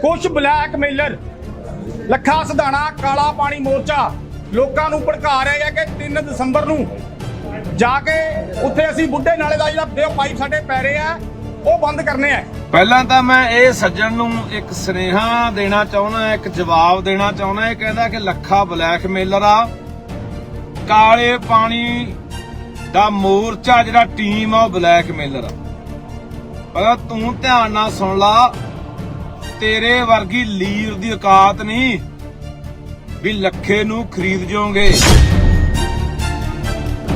ਕੁਝ ਬਲੈਕਮੇਲਰ ਲੱਖਾ ਸਧਾਣਾ, ਕਾਲਾ ਪਾਣੀ ਮੋਰਚਾ ਲੋਕਾਂ ਨੂੰ ਭੜਕਾ ਰਹੇ ਆ ਕਿ 3 ਦਸੰਬਰ ਨੂੰ ਜਾ ਕੇ ਉੱਥੇ ਅਸੀਂ ਬੁੱਢੇ ਨਾਲੇ ਦਾ ਜਿਹੜਾ ਪਾਈਪ ਸਾਡੇ ਪੈ ਰਹੇ ਆ, ਉਹ ਬੰਦ ਕਰਨੇ ਆ। ਪਹਿਲਾਂ ਤਾਂ ਮੈਂ ਇਹ ਸੱਜਣ ਨੂੰ ਇੱਕ ਸਨੇਹਾ ਦੇਣਾ ਚਾਹੁੰਦਾ, ਇੱਕ ਜਵਾਬ ਦੇਣਾ ਚਾਹੁੰਦਾ, ਇਹ ਕਹਿੰਦਾ ਕਿ ਲੱਖਾ ਬਲੈਕਮੇਲਰ ਆ, ਕਾਲੇ ਪਾਣੀ ਦਾ ਮੋਰਚਾ ਜਿਹੜਾ ਟੀਮ ਆ, ਉਹ ਬਲੈਕਮੇਲਰ ਆ। ਪਰ ਤੂੰ ਧਿਆਨ ਨਾਲ ਸੁਣ ਲਾ ਤੇਰੇ ਵਰਗੀ ਲੀਰ ਦੀ ਔਕਾਤ ਨਹੀਂ ਵੀ ਲੱਖੇ ਨੂੰ ਖਰੀਦ ਜਾਓਗੇ।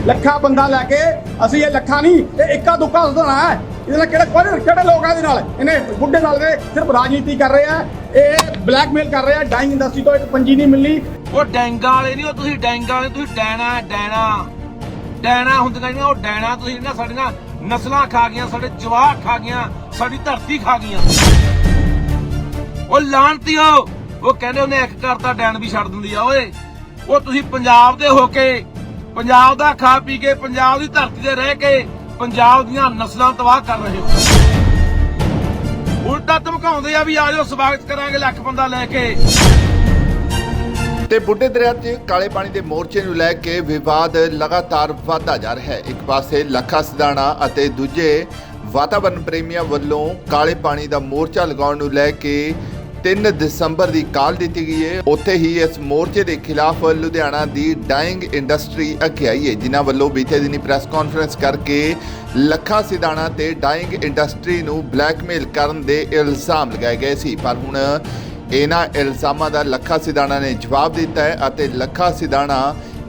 ਲੱਖਾ ਬੰਦਾ ਲੈ ਕੇ ਅਸੀਂ ਇਹ ਲੱਖਾ ਨਹੀਂ ਇਹ ਇੱਕਾ ਦੁੱਕਾ ਸੁਧਾਣਾ ਹੈ। ਇਹਦੇ ਨਾਲ ਕਿਹੜੇ ਕਿਹੜੇ ਕਿਹੜੇ ਲੋਕ ਇਹਦੇ ਨਾਲ? ਇਹਨੇ ਬੁੱਢੇ ਨਾਲ ਦੇ ਸਿਰਫ ਰਾਜਨੀਤੀ ਕਰ ਰਹੇ ਆ ਇਹ ਬਲੈਕਮੇਲ ਕਰ ਰਹੇ ਆ ਡਾਈਂਗ ਇੰਡਸਟਰੀ ਤੋਂ ਇੱਕ ਪੰਜੀ ਨਹੀਂ ਮਿਲਣੀ। ਉਹ ਡੈਂਗਾ ਵਾਲੇ ਨਹੀਂ ਉਹ ਤੁਸੀਂ ਡੈਂਗਾ ਵਾਲੇ ਤੁਸੀਂ ਡੈਣਾ ਡੈਣਾ। ਡੈਣਾ ਹੁੰਦੀਆਂ ਜਿਹੜੀਆਂ ਉਹ ਡੈਣਾ ਤੁਸੀਂ ਜਿਹੜੀਆਂ ਸਾਡੀਆਂ ਨਸਲਾਂ ਖਾ ਗਈਆਂ ਸਾਡੇ ਜਵਾਕ ਖਾ ਗਈਆਂ ਸਾਡੀ ਧਰਤੀ ਖਾ ਗਈਆਂ। ਉਹ ਲਾਂਤੀਓ ਉਹ ਕਹਿੰਦੇ ਉਹਨੇ ਇੱਕ ਕਰਤਾ ਡੈਣ ਵੀ ਛੱਡ ਦਿੰਦੀ ਆ, ਓਏ। ਉਹ ਤੁਸੀਂ ਪੰਜਾਬ ਦੇ ਹੋ ਕੇ, ਪੰਜਾਬ ਦਾ ਖਾ ਪੀ ਕੇ, ਪੰਜਾਬ ਦੀ ਧਰਤੀ ਤੇ ਰਹਿ ਕੇ, ਪੰਜਾਬ ਦੀਆਂ ਨਸਲਾਂ ਤਬਾਹ ਕਰ ਰਹੇ ਹੋ। ਉਲਟਾ ਧਮਕਾਉਂਦੇ ਆ ਵੀ ਆ ਸਵਾਗਤ ਕਰਾਂਗੇ ਲੱਖ ਬੰਦਾ ਲੈ ਕੇ। ਤੇ ਬੁੱਢੇ ਦਰਿਆ 'ਚ ਕਾਲੇ ਪਾਣੀ ਦੇ ਮੋਰਚੇ ਨੂੰ ਲੈ ਕੇ ਵਿਵਾਦ ਲਗਾਤਾਰ ਵਧਦਾ ਜਾ ਰਿਹਾ ਹੈ। ਇੱਕ ਪਾਸੇ ਲੱਖਾ ਸਿਧਾਣਾ ਅਤੇ ਦੂਜੇ ਵਾਤਾਵਰਣ ਪ੍ਰੇਮੀਆਂ ਵੱਲੋਂ ਕਾਲੇ ਪਾਣੀ ਦਾ ਮੋਰਚਾ ਲਗਾਉਣ ਨੂੰ ਲੈ ਕੇ 3 ਦਸੰਬਰ ਦੀ ਕਾਲ ਦਿੱਤੀ ਗਈ ਹੈ। ਉੱਥੇ ਹੀ ਇਸ ਮੋਰਚੇ ਦੇ ਖਿਲਾਫ ਲੁਧਿਆਣਾ ਦੀ ਡਾਈਂਗ ਇੰਡਸਟਰੀ ਅੱਗੇ ਆਈ ਹੈ, ਜਿਨ੍ਹਾਂ ਵੱਲੋਂ ਬੀਤੇ ਦਿਨੀ ਪ੍ਰੈਸ ਕਾਨਫਰੰਸ ਕਰਕੇ ਲੱਖਾ ਸਿਧਾਣਾ ਤੇ ਡਾਈਂਗ ਇੰਡਸਟਰੀ ਨੂੰ ਬਲੈਕਮੇਲ ਕਰਨ ਦੇ ਇਲਜ਼ਾਮ ਲਗਾਏ ਗਏ ਸੀ। ਪਰ ਹੁਣ ਇਹਨਾਂ ਇਲਜ਼ਾਮਾਂ ਦਾ ਲੱਖਾ ਸਿਧਾਣਾ ਨੇ ਜਵਾਬ ਦਿੱਤਾ ਹੈ ਅਤੇ ਲੱਖਾ ਸਿਧਾਣਾ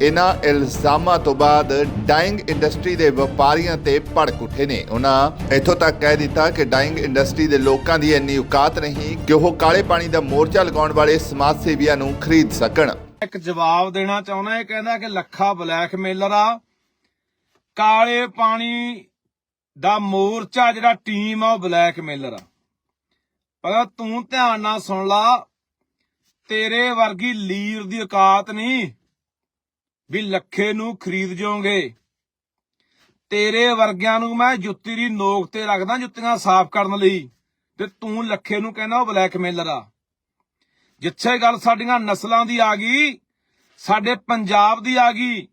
ਇਹਨਾਂ ਇਲਜ਼ਾਮਾਂ ਤੋਂ ਬਾਅਦ ਡਾਈਂਗ ਇੰਡਸਟਰੀ ਦੇ ਵਪਾਰੀਆਂ ਤੇ ਭੜਕ ਉੱਠੇ ਨੇ। ਉਹਨਾਂ ਇੱਥੋਂ ਤੱਕ ਕਹਿ ਦਿੱਤਾ ਕਿ ਡਾਈਂਗ ਇੰਡਸਟਰੀ ਦੇ ਲੋਕਾਂ ਦੀ ਇੰਨੀ ਔਕਾਤ ਨਹੀਂ ਕਿ ਉਹ ਕਾਲੇ ਪਾਣੀ ਦਾ ਮੋਰਚਾ ਲਗਾਉਣ ਵਾਲੇ ਸਮਾਜ ਸੇਵੀਆਂ ਨੂੰ ਖਰੀਦ ਸਕਣ। ਇੱਕ ਜਵਾਬ ਦੇਣਾ ਚਾਹੁੰਦਾ, ਇਹ ਕਹਿੰਦਾ ਕਿ ਲੱਖਾ ਬਲੈਕਮੇਲਰ ਆ। ਕਾਲੇ ਪਾਣੀ ਦਾ ਮੋਰਚਾ ਜਿਹੜਾ ਟੀਮ ਆ, ਉਹ ਬਲੈਕਮੇਲਰ ਆ। ਪਰ ਤੂੰ ਧਿਆਨ ਨਾਲ ਸੁਣ ਲਾ, ਤੇਰੇ ਵਰਗੀ ਲੀਰ ਦੀ ਔਕਾਤ ਨਹੀਂ। ਵੀ ਲੱਖੇ ਨੂੰ ਖਰੀਦ ਜਾਓਗੇ। ਤੇਰੇ ਵਰਗਿਆਂ ਨੂੰ ਮੈਂ ਜੁੱਤੀ ਦੀ ਨੋਕ ਤੇ ਰੱਖਦਾ ਜੁੱਤੀਆਂ ਸਾਫ਼ ਕਰਨ ਲਈ ਤੇ ਤੂੰ ਲੱਖੇ ਨੂੰ ਕਹਿੰਦਾ ਉਹ ਬਲੈਕਮੇਲਰ ਆ। ਜਿੱਥੇ ਗੱਲ ਸਾਡੀਆਂ ਨਸਲਾਂ ਦੀ ਆ ਗਈ, ਸਾਡੇ ਪੰਜਾਬ ਦੀ ਆ ਗਈ,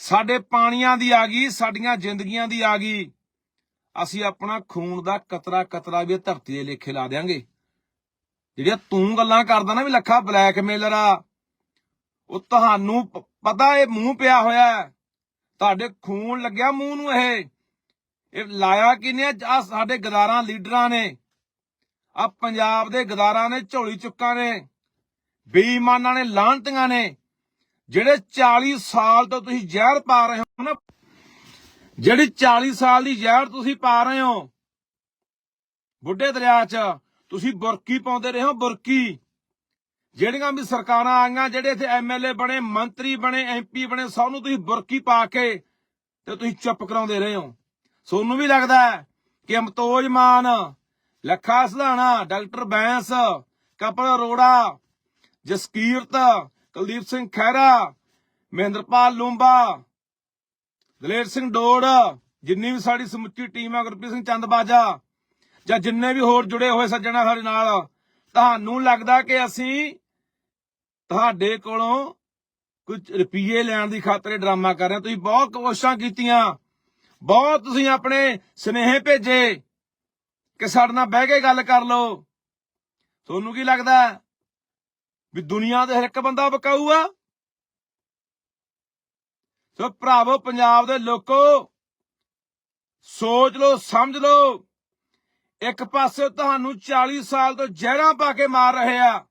ਸਾਡੇ ਪਾਣੀਆਂ ਦੀ ਆ ਗਈ, ਸਾਡੀਆਂ ਜ਼ਿੰਦਗੀਆਂ ਦੀ ਆ ਗਈ, ਅਸੀਂ ਆਪਣਾ ਖੂਨ ਦਾ ਕਤਰਾ ਕਤਰਾ ਵੀ ਧਰਤੀ ਦੇ ਲੇਖੇ ਲਾ ਦੇਾਂਗੇ ਜਿਹੜੀਆਂ ਤੂੰ ਗੱਲਾਂ ਕਰਦਾ ਨਾ ਵੀ ਲੱਖਾ ਬਲੈਕਮੇਲਰ ਆ ਉਹ ਤੁਹਾਨੂੰ ਪਤਾ ਇਹ ਮੂੰਹ ਪਿਆ ਹੋਇਆ ਹੈ। ਤੁਹਾਡੇ ਖੂਨ ਲੱਗਿਆ ਮੂੰਹ ਨੂੰ ਇਹ। ਇਹ ਲਾਇਆ ਕਿਨੇ ਆ ਸਾਡੇ ਗਦਾਰਾਂ ਲੀਡਰਾਂ ਨੇ। ਆ ਪੰਜਾਬ ਦੇ ਗਦਾਰਾਂ ਨੇ, ਝੋਲੀ ਚੁੱਕਾਂ ਨੇ। ਬੇਈਮਾਨਾਂ ਨੇ ਲਾਂਟੀਆਂ ਨੇ। ਜਿਹੜੇ 40 ਸਾਲ ਤੋਂ ਤੁਸੀਂ ਜ਼ਹਿਰ ਪਾ ਰਹੇ ਹੋ ਨਾ, ਜਿਹੜੀ 40 ਸਾਲ ਦੀ ਜ਼ਹਿਰ ਤੁਸੀਂ ਪਾ ਰਹੇ ਹੋ, ਬੁੱਢੇ ਦਰਿਆ 'ਚ, ਤੁਸੀਂ ਬੁਰਕੀ ਪਾਉਂਦੇ ਰਹੇ ਹੋ, ਬੁਰਕੀ। ਜਿਹੜੀਆਂ ਵੀ ਸਰਕਾਰਾਂ ਆਈਆਂ, ਜਿਹੜੇ ਇੱਥੇ ਐਮਐਲਏ ਬਣੇ, ਮੰਤਰੀ ਬਣੇ ਐਮਪੀ ਬਣੇ ਸਭ ਨੂੰ ਤੁਸੀਂ ਬੁਰਕੀ ਪਾ ਕੇ ਤੇ ਤੁਸੀਂ ਚੁੱਪ ਕਰਾਉਂਦੇ ਰਹੇ ਹੋ। ਸੋਨੂੰ ਵੀ ਲੱਗਦਾ ਹੈ ਕਿ ਅਮਤੋਜ ਮਾਨ, ਲੱਖਾ ਸਧਾਣਾ, ਡਾਕਟਰ ਬੈਂਸ, ਕਪਲ ਅਰੋੜਾ, ਜਸਕੀਰਤ, ਕੁਲਦੀਪ ਸਿੰਘ ਖਹਿਰਾ, ਮਹਿੰਦਰਪਾਲ ਲੂੰਬਾ, ਦਲੇਰ ਸਿੰਘ ਡੋੜ, ਜਿੰਨੀ ਵੀ ਸਾਡੀ ਸਮੁੱਚੀ ਟੀਮ ਆ, ਗੁਰਪ੍ਰੀਤ ਸਿੰਘ ਚੰਦ ਬਾਜਾ, ਜਾਂ ਜਿੰਨੇ ਵੀ ਹੋਰ ਜੁੜੇ ਹੋਏ ਸੱਜਣਾ ਸਾਡੇ ਨਾਲ, ਤੁਹਾਨੂੰ ਲੱਗਦਾ ਕਿ ਅਸੀਂ ਤੁਹਾਡੇ ਕੋਲੋਂ ਕੁਝ ਰੁਪਏ ਲੈਣ ਦੀ ਖਾਤਰ ਡਰਾਮਾ ਕਰ ਰਹੇ ਤੁਸੀਂ ਬਹੁਤ ਕੋਸ਼ਿਸ਼ਾਂ ਕੀਤੀਆਂ। ਬਹੁਤ ਤੁਸੀਂ ਆਪਣੇ ਸਨੇਹ ਭੇਜੇ ਕਿ ਸਾਡੇ ਨਾਲ ਬਹਿ ਕੇ ਗੱਲ ਕਰ ਲਓ। ਤੁਹਾਨੂੰ ਕੀ ਲੱਗਦਾ ਵੀ ਦੁਨੀਆ ਦੇ ਹਰ ਇੱਕ ਬੰਦਾ ਬਕਾਊ ਆ? ਸੋ ਭਰਾਵੋ, ਪੰਜਾਬ ਦੇ ਲੋਕੋ, ਸੋਚ ਲਓ, ਸਮਝ ਲਓ। ਇੱਕ ਪਾਸੇ ਤੁਹਾਨੂੰ 40 ਸਾਲ ਤੋਂ ਜ਼ਹਿਰਾਂ ਪਾ ਕੇ ਮਾਰ ਰਹੇ ਆ।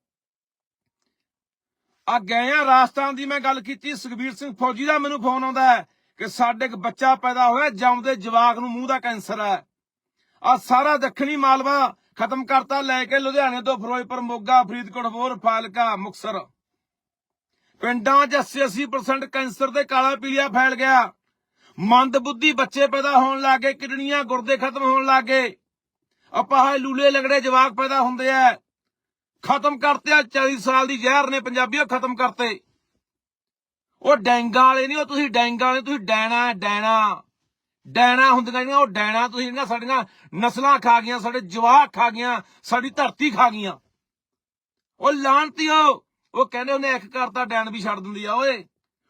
ਆ ਗਏ ਆ ਰਾਜਸਥਾਨ ਦੀ ਮੈਂ ਗੱਲ ਕੀਤੀ, ਸੁਖਬੀਰ ਸਿੰਘ ਫੌਜੀ ਦਾ ਮੈਨੂੰ ਫੋਨ ਆਉਂਦਾ ਹੈ ਕਿ ਸਾਡੇ ਇੱਕ ਬੱਚਾ ਪੈਦਾ ਹੋਇਆ, ਜੰਮਦੇ ਜਵਾਕ ਨੂੰ ਮੂੰਹ ਦਾ ਕੈਂਸਰ ਹੈ। ਆ ਸਾਰਾ ਦੱਖਣੀ ਮਾਲਵਾ ਖਤਮ ਕਰਤਾ ਲੈ ਕੇ ਲੁਧਿਆਣੇ ਤੋਂ ਫਿਰੋਜ਼ਪੁਰ, ਮੋਗਾ, ਫਰੀਦਕੋਟ, ਹੋਰ ਫਾਲਕਾ, ਮੁਕਸਰ। ਪਿੰਡਾਂ 'ਚ 80-80% ਕੈਂਸਰ ਦੇ ਕਾਲਾ ਪੀਲੀਆ ਫੈਲ ਗਿਆ। ਮੰਦ ਬੁੱਧੀ ਬੱਚੇ ਪੈਦਾ ਹੋਣ ਲੱਗੇ ਕਿਡਨੀਆਂ ਗੁਰਦੇ ਖਤਮ ਹੋਣ ਲੱਗੇ ਅਪਾਹ ਲੂਲੇ ਲੰਗੜੇ ਜਵਾਕ ਪੈਦਾ ਹੁੰਦੇ ਆ। ਖਤਮ ਕਰਤੇ ਆ 40 ਸਾਲ ਦੀ ਜ਼ਹਿਰ ਨੇ ਪੰਜਾਬੀਓ ਖਤਮ ਕਰਤੇ। ਉਹ ਡੈਂਗਾ ਵਾਲੇ ਨਹੀਂ, ਉਹ ਤੁਸੀਂ ਡੈਂਗਾ ਵਾਲੇ, ਤੁਸੀਂ ਡੈਣਾ ਡੈਣਾ। ਡੈਣਾ ਹੁੰਦੀਆਂ ਜਿਹੜੀਆਂ, ਉਹ ਡੈਣਾ ਤੁਸੀਂ ਜਿਹੜੀਆਂ ਸਾਡੀਆਂ ਨਸਲਾਂ ਖਾ ਗਈਆਂ, ਸਾਡੇ ਜਵਾਕ ਖਾ ਗਈਆਂ, ਸਾਡੀ ਧਰਤੀ ਖਾ ਗਈਆਂ। ਉਹ ਲਾਂਤੀਓ ਉਹ ਕਹਿੰਦੇ ਉਹਨੇ ਇੱਕ ਕਰਤਾ, ਡੈਣ ਵੀ ਛੱਡ ਦਿੰਦੀ ਆ, ਓਏ।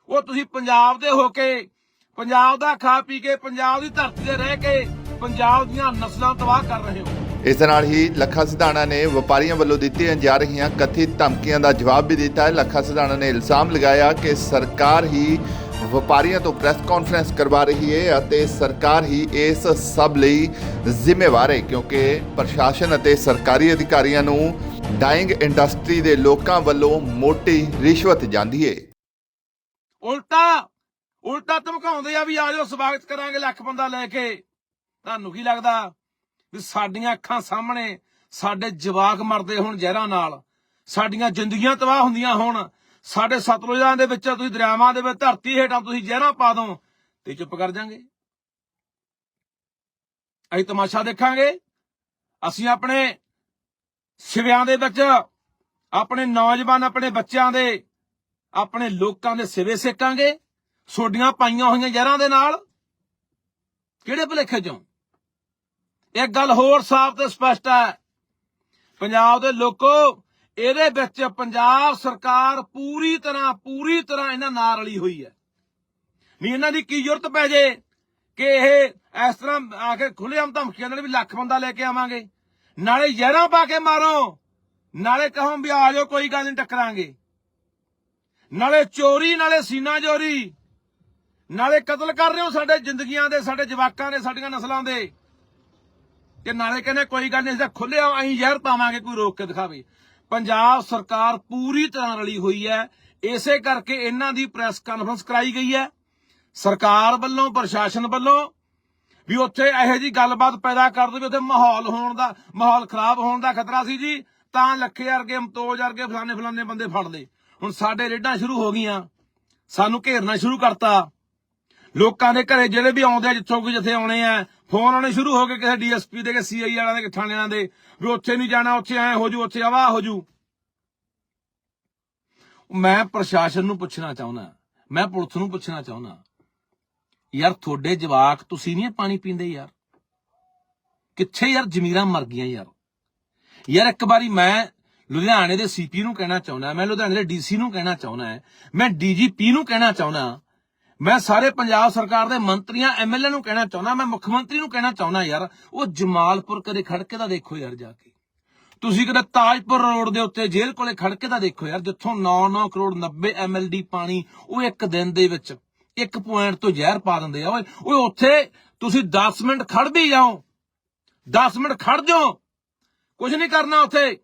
ਉਹ ਤੁਸੀਂ ਪੰਜਾਬ ਦੇ ਹੋ ਕੇ, ਪੰਜਾਬ ਦਾ ਖਾ ਪੀ ਕੇ, ਪੰਜਾਬ ਦੀ ਧਰਤੀ ਤੇ ਰਹਿ ਕੇ, ਪੰਜਾਬ ਦੀਆਂ ਨਸਲਾਂ ਤਬਾਹ ਕਰ ਰਹੇ ਹੋ। ਇਸ ਦੇ ਨਾਲ ਹੀ ਲੱਖਾ ਸਿਧਾਣਾ ਨੇ ਵਪਾਰੀਆਂ ਵੱਲੋਂ ਦਿੱਤੀਆਂ ਜਾ ਰਹੀਆਂ ਕਥਿਤ ਧਮਕੀਆਂ ਦਾ ਜਵਾਬ ਵੀ ਦਿੱਤਾ ਹੈ। ਲੱਖਾ ਸਿਧਾਣਾ ਨੇ ਇਲਜ਼ਾਮ ਲਗਾਇਆ ਕਿ ਸਰਕਾਰ ਹੀ ਵਪਾਰੀਆਂ ਤੋਂ ਪ੍ਰੈਸ ਕਾਨਫਰੰਸ ਕਰਵਾ ਰਹੀ ਹੈ ਅਤੇ ਸਰਕਾਰ ਹੀ ਇਸ ਸਭ ਲਈ ਜ਼ਿੰਮੇਵਾਰ ਹੈ, ਕਿਉਂਕਿ ਪ੍ਰਸ਼ਾਸਨ ਅਤੇ ਸਰਕਾਰੀ ਅਧਿਕਾਰੀਆਂ ਨੂੰ ਡਾਈਂਗ ਇੰਡਸਟਰੀ ਦੇ ਲੋਕਾਂ ਵੱਲੋਂ ਮੋਟੀ ਰਿਸ਼ਵਤ ਜਾਂਦੀ ਹੈ। ਉਲਟਾ ਉਲਟਾ ਧਮਕਾਉਂਦੇ ਆ ਵੀ ਆ ਜਾਓ, ਸਵਾਗਤ ਕਰਾਂਗੇ ਲੱਖ ਬੰਦਾ ਲੈ ਕੇ। ਤੁਹਾਨੂੰ ਕੀ ਲੱਗਦਾ? ਵੀ ਸਾਡੀਆਂ ਅੱਖਾਂ ਸਾਹਮਣੇ ਸਾਡੇ ਜਵਾਕ ਮਰਦੇ ਹੋਣ ਜ਼ਹਿਰਾਂ ਨਾਲ। ਸਾਡੀਆਂ ਜ਼ਿੰਦਗੀਆਂ ਤਬਾਹ ਹੁੰਦੀਆਂ ਹੋਣ। ਸਾਡੇ ਸਤਲੁਜਾਂ ਦੇ ਵਿੱਚ, ਤੁਸੀਂ ਦਰਿਆਵਾਂ ਦੇ ਵਿੱਚ, ਧਰਤੀ ਹੇਠਾਂ ਤੁਸੀਂ ਜ਼ਹਿਰਾਂ ਪਾ ਦੋ ਤੇ ਚੁੱਪ ਕਰ ਜਾਾਂਗੇ। ਅਸੀਂ ਤਮਾਸ਼ਾ ਦੇਖਾਂਗੇ। ਅਸੀਂ ਆਪਣੇ ਸਿਵਿਆਂ ਦੇ ਵਿੱਚ, ਆਪਣੇ ਨੌਜਵਾਨ, ਆਪਣੇ ਬੱਚਿਆਂ ਦੇ, ਆਪਣੇ ਲੋਕਾਂ ਦੇ ਸਿਵੇ ਸੇਕਾਂਗੇ। ਸੋਡੀਆਂ ਪਾਈਆਂ ਹੋਈਆਂ ਜ਼ਹਿਰਾਂ ਦੇ ਨਾਲ। ਕਿਹੜੇ ਭਲੇਖੇ ਚੋਂ ਇੱਕ ਗੱਲ ਹੋਰ ਸਾਫ਼ ਤੇ ਸਪਸ਼ਟ ਹੈ। ਪੰਜਾਬ ਦੇ ਲੋਕੋ, ਇਹਦੇ ਵਿੱਚ ਪੰਜਾਬ ਸਰਕਾਰ ਪੂਰੀ ਤਰ੍ਹਾਂ ਪੂਰੀ ਤਰ੍ਹਾਂ ਇਹਨਾਂ ਨਾਲ ਰਲੀ ਹੋਈ ਹੈ। ਨਹੀਂ, ਇਹਨਾਂ ਦੀ ਕੀ ਜ਼ਰੂਰਤ ਪੈ ਜੇ ਕਿ ਇਹ ਇਸ ਤਰ੍ਹਾਂ ਆ ਕੇ ਖੁੱਲ੍ਹੇਆਮ ਧਮਕੀਆਂ ਨਾਲ ਵੀ ਲੱਖ ਬੰਦਾ ਲੈ ਕੇ ਆਵਾਂਗੇ। ਨਾਲੇ ਜ਼ਹਿਰਾਂ ਪਾ ਕੇ ਮਾਰੋ। ਨਾਲੇ ਕਹੋ ਵੀ ਆ ਜਾਓ, ਕੋਈ ਗੱਲ ਨਹੀਂ, ਟੱਕਰਾਂਗੇ। ਨਾਲੇ ਚੋਰੀ, ਨਾਲੇ ਸੀਨਾ ਚੋਰੀ ਨਾਲੇ ਕਤਲ ਕਰ ਰਹੇ ਹੋ ਸਾਡੇ ਜ਼ਿੰਦਗੀਆਂ ਦੇ, ਸਾਡੇ ਜਵਾਕਾਂ ਦੇ, ਸਾਡੀਆਂ ਨਸਲਾਂ ਦੇ। ਕਿ ਨਾਲੇ ਕਹਿੰਦੇ ਕੋਈ ਗੱਲ ਨਹੀਂ, ਅਸੀਂ ਖੁੱਲਿਆ ਅਸੀਂ ਜ਼ਹਿਰ ਪਾਵਾਂਗੇ, ਕੋਈ ਰੋਕ ਕੇ ਦਿਖਾਵੇ। ਪੰਜਾਬ ਸਰਕਾਰ ਪੂਰੀ ਤਰ੍ਹਾਂ ਰਲੀ ਹੋਈ ਹੈ, ਇਸੇ ਕਰਕੇ ਇਹਨਾਂ ਦੀ ਪ੍ਰੈਸ ਕਾਨਫਰੰਸ ਕਰਾਈ ਗਈ ਹੈ। ਸਰਕਾਰ ਵੱਲੋਂ, ਪ੍ਰਸ਼ਾਸਨ ਵੱਲੋਂ ਵੀ ਉੱਥੇ ਇਹੋ ਜੀ ਗੱਲਬਾਤ ਪੈਦਾ ਕਰ ਦੇਵੇ, ਉੱਥੇ ਮਾਹੌਲ ਹੋਣ ਦਾ, ਮਾਹੌਲ ਖਰਾਬ ਹੋਣ ਦਾ ਖਤਰਾ ਸੀ ਜੀ, ਤਾਂ ਲੱਖੇ ਵਰਗੇ, ਮਤੋਜ ਵਰਗੇ, ਫਲਾਣੇ ਫਲਾਣੇ ਬੰਦੇ ਫੜ ਲਏ। ਹੁਣ ਸਾਡੇ ਰੇਡਾਂ ਸ਼ੁਰੂ ਹੋ ਗਈਆਂ, ਸਾਨੂੰ ਘੇਰਨਾ ਸ਼ੁਰੂ ਕਰਤਾ। ਲੋਕਾਂ ਦੇ ਘਰੇ ਜਿਹੜੇ ਵੀ ਆਉਂਦੇ ਆ, ਜਿੱਥੋਂ ਕੋਈ ਜਿੱਥੇ ਆਉਣੇ ਆ ਫੋਨ ਆਉਣੇ ਸ਼ੁਰੂ ਹੋ ਗਏ ਕਿਸੇ ਡੀਐਸਪੀ ਦੇ ਕਿ ਸੀਆਈ ਵਾਲਿਆਂ ਦੇ ਕਿ ਥਾਣਿਆਂ ਦੇ, ਵੀ ਉੱਥੇ ਨਹੀਂ ਜਾਣਾ, ਉੱਥੇ ਐ ਹੋ ਜੂ, ਉੱਥੇ ਆਵਾ ਹੋ ਜੂ। ਮੈਂ ਪ੍ਰਸ਼ਾਸਨ ਨੂੰ ਪੁੱਛਣਾ ਚਾਹੁੰਦਾ, ਮੈਂ ਪੁਲਿਸ ਨੂੰ ਪੁੱਛਣਾ ਚਾਹੁੰਦਾ, ਯਾਰ ਤੁਹਾਡੇ ਜਵਾਕ ਤੁਸੀਂ ਨਹੀਂ ਪਾਣੀ ਪੀਂਦੇ ਯਾਰ? ਕਿੱਥੇ ਯਾਰ ਜ਼ਮੀਰਾਂ ਮਰ ਗਈਆਂ ਯਾਰ? ਯਾਰ ਇੱਕ ਵਾਰੀ ਮੈਂ ਲੁਧਿਆਣੇ ਦੇ ਸੀਪੀ ਨੂੰ ਕਹਿਣਾ ਚਾਹੁੰਦਾ, ਮੈਂ ਲੁਧਿਆਣੇ ਦੇ ਡੀਸੀ ਨੂੰ ਕਹਿਣਾ ਚਾਹੁੰਦਾ, ਮੈਂ ਡੀਜੀਪੀ ਨੂੰ ਕਹਿਣਾ ਚਾਹੁੰਦਾ ਮੈਂ ਸਾਰੇ ਪੰਜਾਬ ਸਰਕਾਰ ਦੇ ਮੰਤਰੀਆਂ ਐਮਐਲਏ ਨੂੰ ਕਹਿਣਾ ਚਾਹੁੰਦਾ, ਮੈਂ ਮੁੱਖ ਮੰਤਰੀ ਨੂੰ ਕਹਿਣਾ ਚਾਹੁੰਦਾ ਯਾਰ, ਉਹ ਜਮਾਲਪੁਰ ਕਦੇ ਖੜਕੇ ਦਾ ਦੇਖੋ ਯਾਰ ਜਾ ਕੇ। ਤੁਸੀਂ ਕਦੇ ਤਾਜਪੁਰ ਰੋਡ ਦੇ ਉੱਤੇ ਜੇਲ੍ਹ ਕੋਲੇ ਖੜਕੇ ਦਾ ਦੇਖੋ ਯਾਰ, ਜਿੱਥੋਂ 9-9 ਕਰੋੜ 90 ਐਮਐਲਡੀ ਪਾਣੀ, ਉਹ ਇੱਕ ਦਿਨ ਦੇ ਵਿੱਚ, ਇੱਕ ਪੁਆਇੰਟ ਤੋਂ ਜ਼ਹਿਰ ਪਾ ਦਿੰਦੇ ਆ। ਓਏ ਓਏ ਉੱਥੇ ਤੁਸੀਂ 10 ਮਿੰਟ ਖੜ ਵੀ ਜਾਓ। 10 ਮਿੰਟ ਖੜ ਜਾਓ। ਕੁਝ ਨਹੀਂ ਕਰਨਾ ਉੱਥੇ।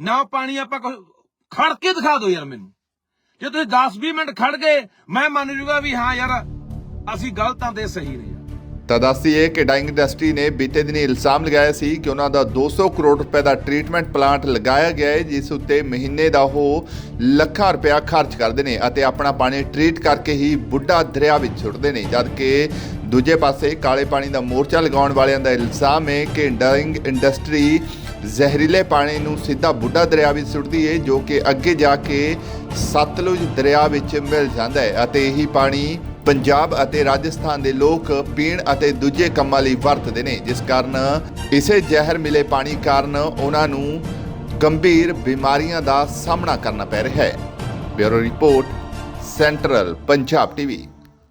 ਨਾ ਪਾਣੀ ਆਪਾਂ ਕੁਛ- ਖੜ ਕੇ ਦਿਖਾ ਦਿਓ ਯਾਰ ਮੈਨੂੰ। ਜੇ ਤੁਸੀਂ 10-20 ਮਿੰਟ ਖੜ ਗਏ, ਮੈਂ ਮੰਨ ਜੂਗਾ ਵੀ ਹਾਂ ਯਾਰ, ਅਸੀਂ ਗਲਤ ਹਾਂ ਸਹੀ ਨੇ ਤਾਂ ਦੱਸੀਏ ਕਿ ਡਾਈਂਗ ਇੰਡਸਟਰੀ ਨੇ ਬੀਤੇ ਦਿਨੀ ਇਲਜ਼ਾਮ ਲਗਾਇਆ ਸੀ ਕਿ ਉਹਨਾਂ ਦਾ 200 ਕਰੋੜ ਰੁਪਏ ਦਾ ਟ੍ਰੀਟਮੈਂਟ ਪਲਾਂਟ ਲਗਾਇਆ ਗਿਆ ਹੈ, ਜਿਸ ਉੱਤੇ ਮਹੀਨੇ ਦਾ ਉਹ ਲੱਖਾਂ ਰੁਪਇਆ ਖਰਚ ਕਰਦੇ ਨੇ ਅਤੇ ਆਪਣਾ ਪਾਣੀ ਟ੍ਰੀਟ ਕਰਕੇ ਹੀ ਬੁੱਢਾ ਦਰਿਆ ਵਿੱਚ ਸੁੱਟਦੇ ਨੇ ਜਦਕਿ ਦੂਜੇ ਪਾਸੇ ਕਾਲੇ ਪਾਣੀ ਦਾ ਮੋਰਚਾ ਲਗਾਉਣ ਵਾਲਿਆਂ ਦਾ ਇਲਜ਼ਾਮ ਹੈ ਕਿ ਡਾਈਂਗ ਇੰਡਸਟਰੀ ਜ਼ਹਿਰੀਲੇ ਪਾਣੀ ਨੂੰ ਸਿੱਧਾ ਬੁੱਢਾ ਦਰਿਆ ਵਿੱਚ ਸੁੱਟਦੀ ਹੈ ਜੋ ਕਿ ਅੱਗੇ ਜਾ ਕੇ ਸਤਲੁਜ ਦਰਿਆ ਵਿੱਚ ਮਿਲ ਜਾਂਦਾ ਹੈ ਅਤੇ ਇਹੀ ਪਾਣੀ ਪੰਜਾਬ ਅਤੇ ਰਾਜਸਥਾਨ ਦੇ ਲੋਕ ਪੀਣ ਅਤੇ ਦੂਜੇ ਕੰਮਾਂ ਲਈ ਵਰਤਦੇ ਨੇ, ਜਿਸ ਕਾਰਨ ਇਸੇ ਜ਼ਹਿਰ ਮਿਲੇ ਪਾਣੀ ਕਾਰਨ ਉਹਨਾਂ ਨੂੰ ਗੰਭੀਰ ਬਿਮਾਰੀਆਂ ਦਾ ਸਾਹਮਣਾ ਕਰਨਾ ਪੈ ਰਿਹਾ ਹੈ bureau report, central Punjab TV.